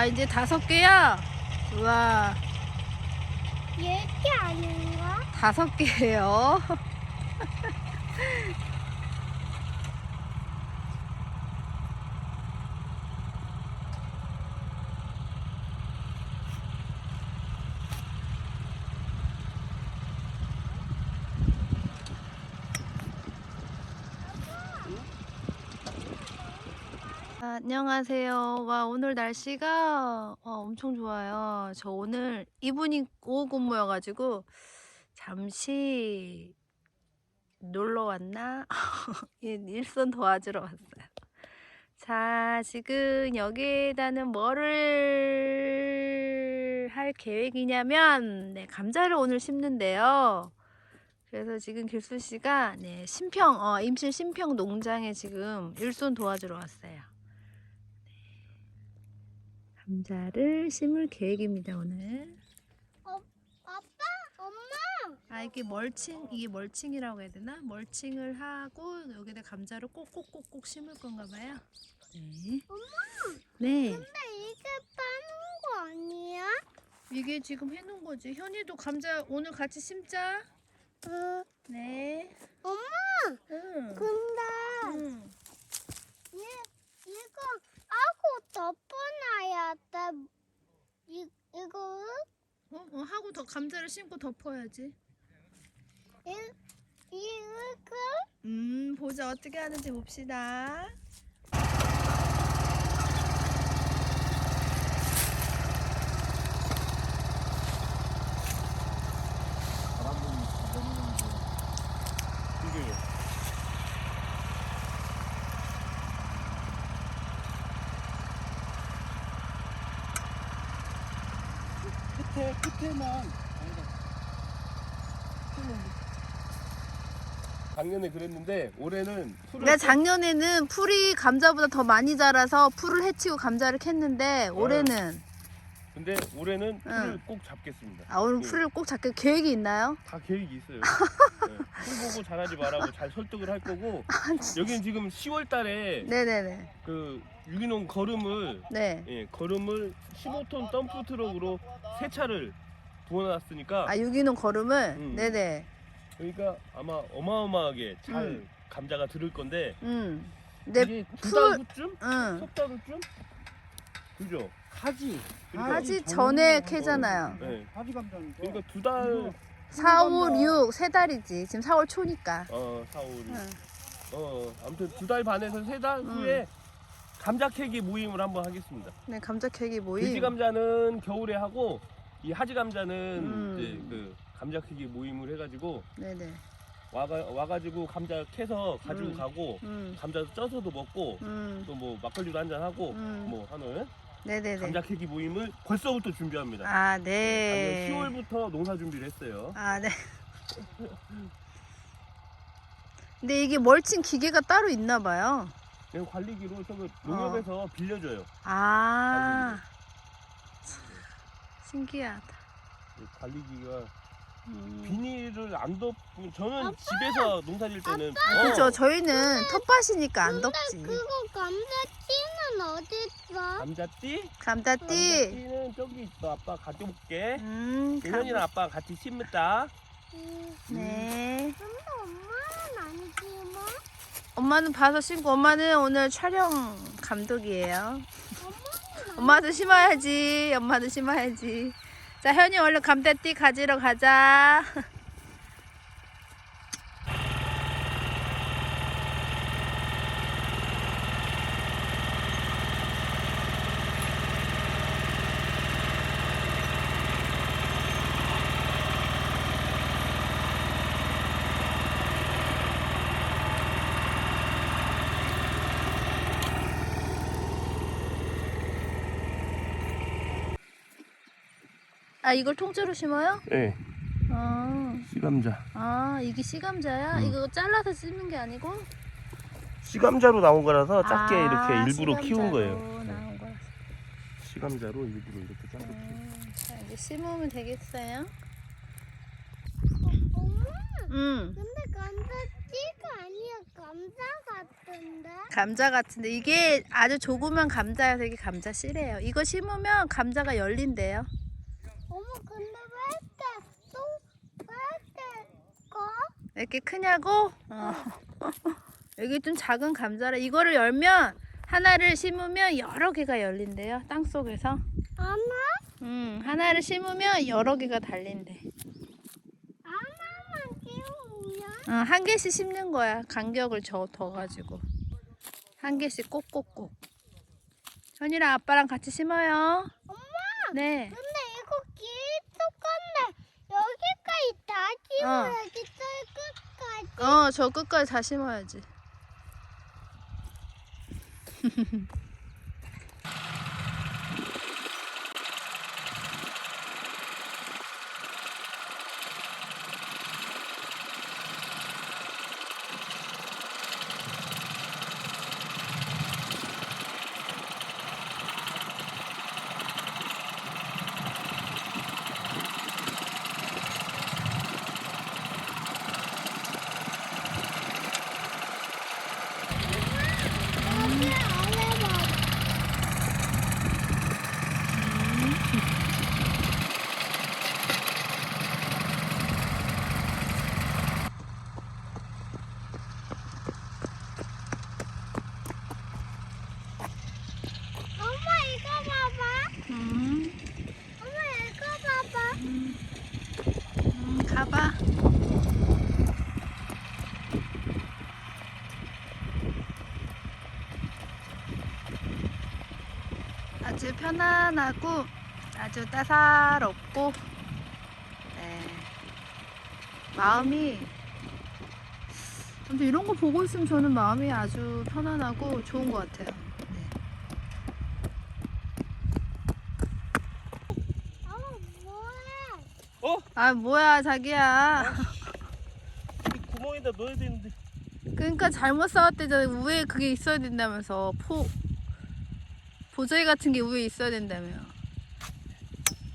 와 이제 다섯 개야. 우와 얘게 아닌가? 다섯 개예요. 아, 안녕하세요. 와, 오늘 날씨가 어, 엄청 좋아요. 저 오늘 이분이 오후 근무여가지고 잠시 놀러 왔나? 일- 일손 도와주러 왔어요. 자, 지금 여기에다는 뭐를 할 계획이냐면, 네, 감자를 오늘 심는데요. 그래서 지금 길수 씨가 네, 심평, 어, 임실 심평 농장에 지금 일손 도와주러 왔어요. 감자를 심을 계획입니다 오늘. 아빠, 엄마. 아 이게 멀칭 이게 멀칭이라고 해야 되나? 멀칭을 하고 여기다 감자를 꼭꼭꼭꼭 심을 건가 봐요. 네. 네. 근데 이게 빠는 거 아니야? 이게 지금 해놓은 거지. 현이도 감자 오늘 같이 심자. 응. 네. 엄마. 응. 근데 응. 얘 이거 하고 덮어놔야 돼. 이 이거 어, 어, 하고 더 감자를 심고 덮어야지. 이 이거 음 보자 어떻게 하는지 봅시다. 이게 끝에 끝에만 아니다. 작년에 그랬는데 올해는 풀을 내가 작년에는 풀이 감자보다 더 많이 자라서 풀을 해치고 감자를 캤는데 올해는 근데 올해는 응. 풀을 꼭 잡겠습니다. 아 오늘 예, 풀을 꼭 잡게 계획이 있나요? 다 계획이 있어요. 네. 풀 보고 잘하지 말라고 잘 설득을 할 거고 여기는 지금 10월달에 네네네. 그 유기농 거름을 네. 예, 거름을 15톤 덤프 트럭으로 세 차를 부어놨으니까 아 유기농 거름을 음. 네네. 그러니까 아마 어마어마하게 잘 음. 감자가 들을 건데 음. 이게 두 풀- 달 후쯤? 응. 석 달 후쯤? 그죠? 하지. 그러니까- 하지 전에 캐잖아요. 네. 하지 감자는 거. 그러니까 두 달, 4, 5, 6, 세 달이지. 지금 4월 초니까. 어, 4, 5, 6. 응. 어, 아무튼 두 달 반에서 세달 음. 후에 감자 캐기 모임을 한번 하겠습니다. 네 감자 캐기 모임. 돼지 감자는 겨울에 하고 이 하지 감자는 음. 이제 그 감자 캐기 모임을 해가지고 네네. 와가 와가지고 감자 캐서 가지고 음. 가고 음. 감자 쪄서도 먹고 음. 또 뭐 막걸리도 한잔 하고 음. 뭐 하는 네네네. 감자 캐기 모임을 벌써부터 준비합니다. 아 네. 작년 10월부터 농사 준비를 했어요. 아 네. 근데 이게 멀칭 기계가 따로 있나 봐요. 그냥 관리기로 저거 농협에서 빌려줘요. 아. 신기하다. 이 관리기가 음. 비닐을 안 덮고 저는 집에서 농사 질 때는 그죠. 어, 저희는 텃밭이니까 안 덥지. 그거 감자 튀는 어디 있어? 감자띠? 감자띠. 감자띠는 저기 있어. 아빠 가져올게. 음. 감... 윤현이랑 아빠 같이 심었다. 음, 네. 근데 엄마는 안 심어? 엄마는 봐서 신고 엄마는 오늘 촬영 감독이에요. 엄마도 심어야지. 엄마도 심어야지. 자, 현이 얼른 감자띠 가지러 가자. 아, 이걸 통째로 심어요? 네. 아, 씨감자. 아 이게 씨감자야? 이거 잘라서 심는 게 아니고? 씨감자로 나온 거라서 작게 아, 이렇게 일부러 키운 씨감자로 거예요. 나온 거라서. 씨감자로 일부러 이렇게 작게 키운. 음, 자, 이제 심으면 되겠어요? 엄마, 응. 근데 감자튀가 아니야. 감자 같은데? 감자 같은데 이게 아주 조그만 감자여서 되게 감자 씨래요. 이거 심으면 감자가 열린대요. 어머 근데 왜 이렇게 크냐고? 어. 여기 좀 작은 감자라 이거를 열면 하나를 심으면 여러 개가 열린대요. 땅 속에서. 하나? 음, 하나를 심으면 여러 개가 달린대. 하나만 키우면? 어, 한 개씩 심는 거야. 간격을 저, 더 가지고. 한 개씩 꼭꼭꼭. 현이랑 아빠랑 같이 심어요. 엄마! 네. 근데 이거 길 똑같네. 여기까지 다 키워야지 저 끝까지. 어, 저 끝까지 다 심어야지. 여기 아래 봐. 엄마 이거 봐봐. 음, 엄마 이거 봐봐. 음, 가봐. 아주 편안하고 아주 따사롭고 네. 마음이 근데 이런 거 보고 있으면 저는 마음이 아주 편안하고 좋은 것 같아요. 네. 어? 아 뭐야 자기야. 이 구멍에다 넣어야 되는데. 그러니까 잘못 쌓았대잖아. 위에 그게 있어야 된다면서 포 보자기 같은 게 위에 있어야 된다며.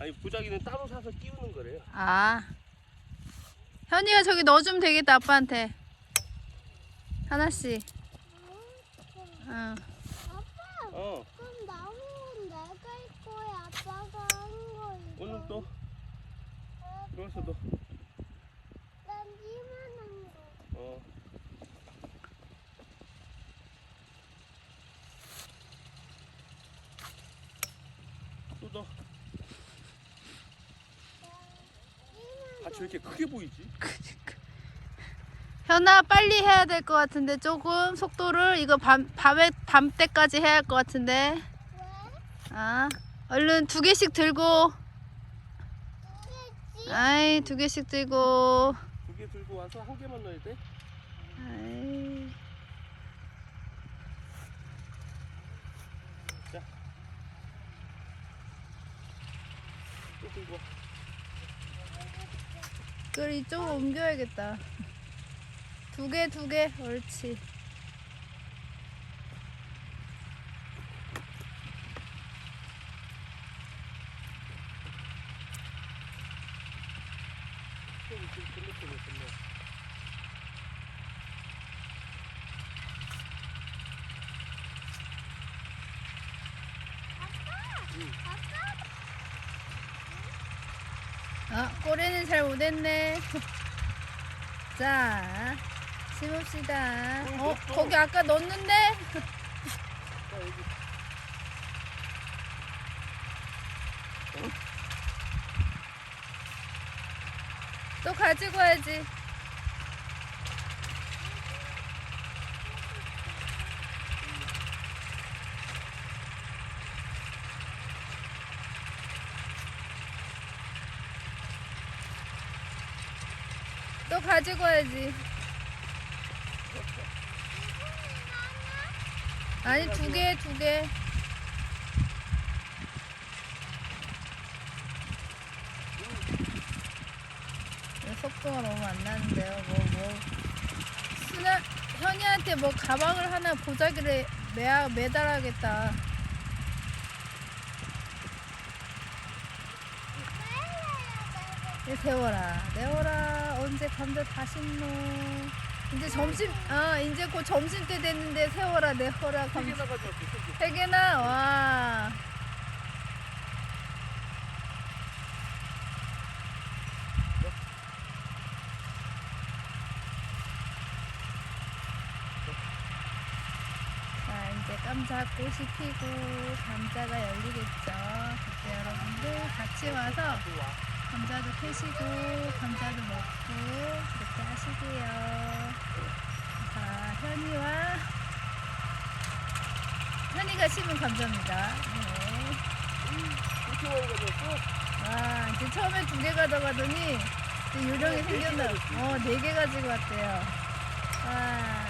아니 보자기는 따로 사서 끼우는 거래요. 아 현이가 저기 넣어주면 되겠다 아빠한테 하나씩. 응. 아빠 어. 그럼 나무는 내가 할 거야. 아빠가 한 거. 이거. 오늘 또 어, 들어가서 너. 난 이만한 거. 어. 또 너. 밭이 왜 이렇게 크게 보이지? 현아 빨리 해야 될 것 같은데 조금 속도를 이거 밤 밤에 밤 때까지 해야 할 것 같은데. 왜? 아 얼른 두 개씩 들고. 아이 두 개씩 들고. 두 개 들고 와서 한 개만 넣어야 돼? 아이. 와. 그걸 이쪽으로 옮겨야겠다. 두 개, 두 개. 옳지. 건너편에 건너. 아, 꼬리는 잘 못했네. 자, 심읍시다. 어. 거기 아까 넣었는데? 또 가지고 와야지. 가지고 와야지. 아니, 두 개, 두 개. 속도가 너무 안 나는데요. 뭐, 뭐. 순아, 현이한테 뭐 가방을 하나 보자기를 매, 매달아야겠다. 네, 세워라. 내워라. 언제 감자 다 심노. 이제 점심, 어, 이제 곧 점심 때 됐는데 세워라, 내워라. 세 감... 개나 가져왔어 세 개. 세 개나? 와. 자, 이제 깜짝 꽃이 피고 감자가 열리겠죠. 여러분들 같이 와서 감자도 캐시고 감자도 먹고 그렇게 하시게요. 자, 현이와 현이가 심은 감자입니다. 네. 와, 이제 처음에 두 개 가져가더니 요령이 네, 네 생겼나? 어, 네 개 가지고 왔대요. 와.